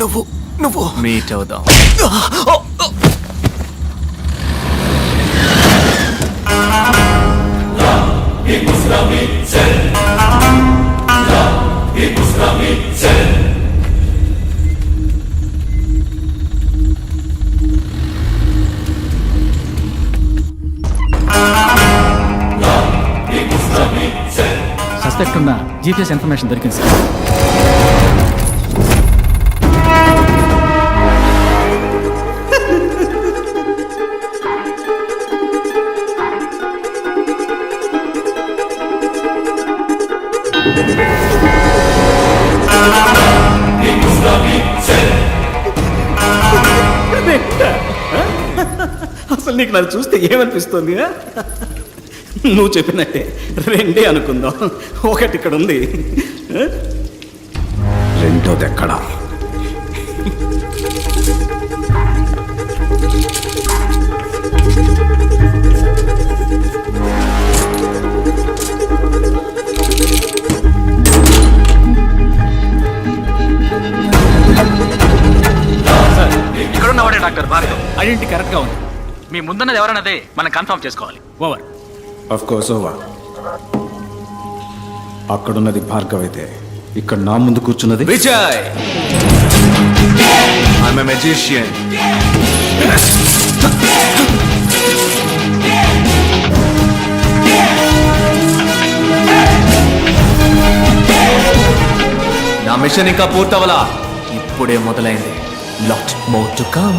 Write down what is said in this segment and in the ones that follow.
నువ్వు నువ్వు. మీట్ అవుదాం. సస్పెక్ట్ ఉన్న జీపీఎస్ ఇన్ఫర్మేషన్ దొరికింది సార్. నీకు నన్ను చూస్తే ఏమనిపిస్తుంది? నువ్వు చెప్పినట్టే. రెండే అనుకుందాం. ఒకటి ఇక్కడ ఉంది? రెండోది ఎక్కడా ఇక్కడ ఉన్నవాడే డాక్టర్ భార్గవ్. ఐడెంటిటీ కరెక్ట్గా ఉంది. మీ ముందున్నది ఎవరన్నదే మనం కన్ఫర్మ్ చేసుకోవాలి. ఓవర్ అఫ్ కోర్స్ ఓవా అక్కడున్నది భార్గవ్ అయితే ఇక్కడ నా ముందు కూర్చున్నది? విజయ్! ఐఎమ్ మెజిషియన్ నా మిషన్ ఇంకా పూర్తవలా? ఇప్పుడే మొదలైంది. Lot more to come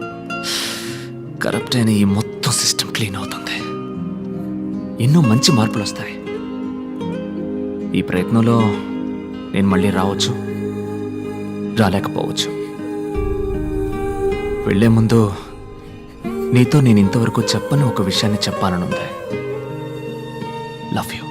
corrupt అయిన ఈ మొత్తం సిస్టమ్ క్లీన్ అవుతుంది. ఎన్నో మంచి మార్పులు వస్తాయి. ఈ ప్రయత్నంలో నేను మళ్ళీ రావచ్చు రాలేకపోవచ్చు. వెళ్ళే ముందు నీతో నేను ఇంతవరకు చెప్పని ఒక విషయాన్ని చెప్పాలనుంది. లవ్ యూ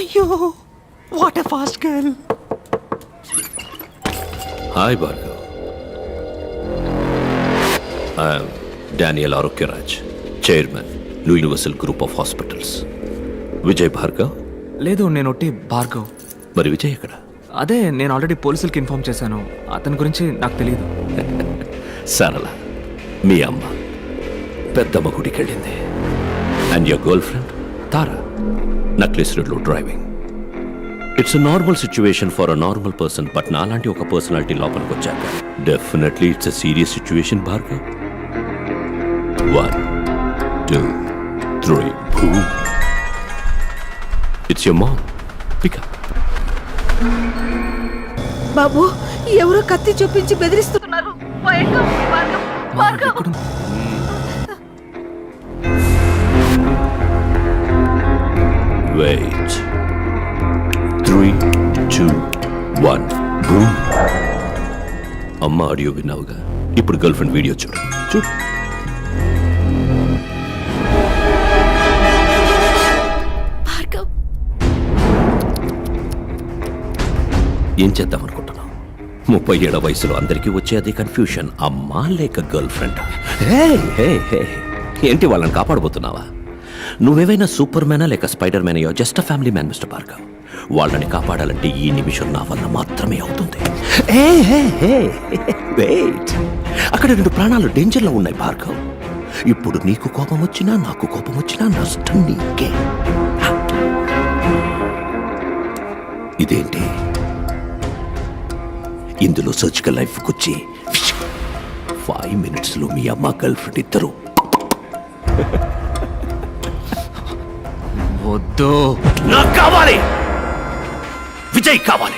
అయ్యో what a fast girl Hi, Bhargav. I am Daniel Arokyaraj, Chairman, New Universal Group of Hospitals. Vijay Bhargav లేదు నేను ఒట్టి భార్గవ్ మరి విజయ్ ఎక్కడ? అదే నేను ఆల్రెడీ పోలీసులకి ఇన్ఫార్మ్ చేశాను. అతని గురించి నాకు తెలియదు సరళ మీ అమ్మ పెద్దమ్మ గుడికి వెళ్ళింది and your girlfriend Tara necklace రోడ్లో driving it's normal situation for a normal person but నాలాంటి ఒక పర్సనాలిటీ లోపలికి వచ్చాక definitely it's a serious situation Bhargav. One two three boo it's your mom pickup బాబు ఎవరో కత్తి చూపించి బెదిరిస్తున్నారు. మా ఎక్కడుంది? Wait. Three, two, one. Boom. అమ్మ ఆడియో విన్నావుగా ఇప్పుడు గర్ల్ ఫ్రెండ్ వీడియో చూడు చూడు ఏం చేద్దాం అనుకుంటున్నావు ముప్పై ఏళ్ళ వయసులో అందరికీ వచ్చే అదే కన్ఫ్యూషన్ అమ్మా లేక గర్ల్ ఫ్రెండ్ ఏంటి వాళ్ళని కాపాడబోతున్నావా నువ్వేవైనా సూపర్ మ్యానా లేక స్పైడర్ మ్యాన్ అయ్యో just family man mister Parker వాళ్ళని కాపాడాలంటే ఈ నిమిషం నా వల్ల మాత్రమే అవుతుంది. Hey hey hey wait. అక్కడ రెండు ప్రాణాలు డేంజర్లో ఉన్నాయి భార్గవ్ ఇప్పుడు నీకు కోపం వచ్చినా నాకు కోపం వచ్చినా నష్టం నీకే. ఇదేంటి? ఇందులో సర్జికల్ లైఫ్కి వచ్చి ఫైవ్ మినిట్స్లో మీ అమ్మ గర్ల్ ఫ్రెండ్ ఇద్దరు. వద్దు. నాకు కావాలి. విజయ్ కావాలి.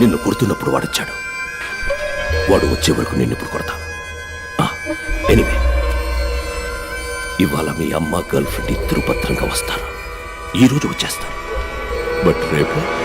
నిన్ను కొడుతున్నప్పుడు వాడొచ్చాడు. వాడు వచ్చే వరకు నిన్ను ఇప్పుడు కొడతా. ఎనివే ఇవాళ మీ అమ్మ గర్ల్ ఫ్రెండ్ ఇద్దరు భద్రంగా వస్తారు. ఈ రోజు వచ్చేస్తారు. బట్ రేపు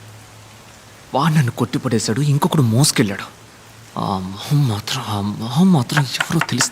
వాడు నన్ను కొట్టిపడేశాడు ఇంకొకడు మోసుకెళ్ళాడు. ఆ మొహం మాత్రం ఆ మొహం మాత్రం ఎవరో తెలుసు